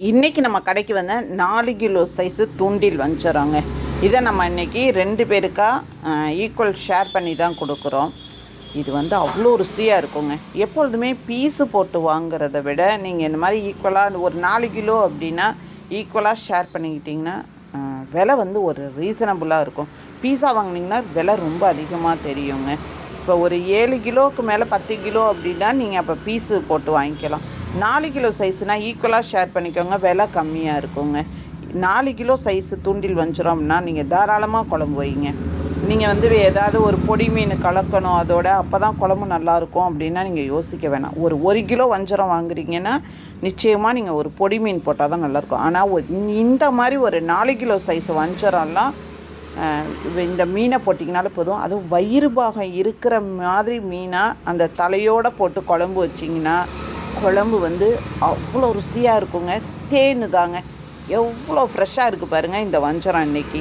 இன்றைக்கி நம்ம கடைக்கு வந்த நாலு கிலோ சைஸு தூண்டில் வந்துடுறோங்க இதை நம்ம இன்றைக்கி ரெண்டு பேருக்கா ஈக்குவல் ஷேர் பண்ணி தான் கொடுக்குறோம். இது வந்து அவ்வளோ ருசியாக இருக்குங்க. எப்பொழுதுமே பீஸு போட்டு வாங்குறத விட நீங்கள் இந்த மாதிரி ஈக்குவலாக ஒரு நாலு கிலோ அப்படின்னா ஈக்குவலாக ஷேர் பண்ணிக்கிட்டிங்கன்னா விலை வந்து ஒரு ரீசனபுளாக இருக்கும். பீஸா வாங்குனீங்கன்னா விலை ரொம்ப அதிகமாக தெரியுங்க. இப்போ ஒரு ஏழு கிலோவுக்கு மேலே பத்து கிலோ அப்படின்னா நீங்கள் அப்போ பீஸு போட்டு வாங்கிக்கலாம். நாலு கிலோ சைஸ்னால் ஈக்குவலாக ஷேர் பண்ணிக்கோங்க. விலை கம்மியாக இருக்குங்க. நாலு கிலோ சைஸு தூண்டில் வஞ்சிரோம்னா நீங்கள் தாராளமாக குழம்பு வைங்க. நீங்கள் வந்து ஏதாவது ஒரு பொடி மீன் கலக்கணும் அதோட அப்போ தான் குழம்பு நல்லாயிருக்கும் அப்படின்னா நீங்கள் யோசிக்க வேணாம். ஒரு ஒரு கிலோ வஞ்சரம் வாங்குறீங்கன்னா நிச்சயமாக நீங்கள் ஒரு பொடி மீன் போட்டால் தான் நல்லாயிருக்கும் ஆனால் இந்த மாதிரி ஒரு நாலு கிலோ சைஸ் வஞ்சரம்லாம் இந்த மீனை போட்டிங்கனாலும் போதும். அதுவும் வயிறு பாகம் இருக்கிற மாதிரி மீனாக அந்த தலையோடு போட்டு குழம்பு வச்சிங்கன்னா குழம்பு வந்து அவ்வளோ ருசியாக இருக்குங்க. தேனு தாங்க எவ்வளோ ஃப்ரெஷ்ஷாக இருக்குது பாருங்கள் இந்த வஞ்சரம் அன்னைக்கு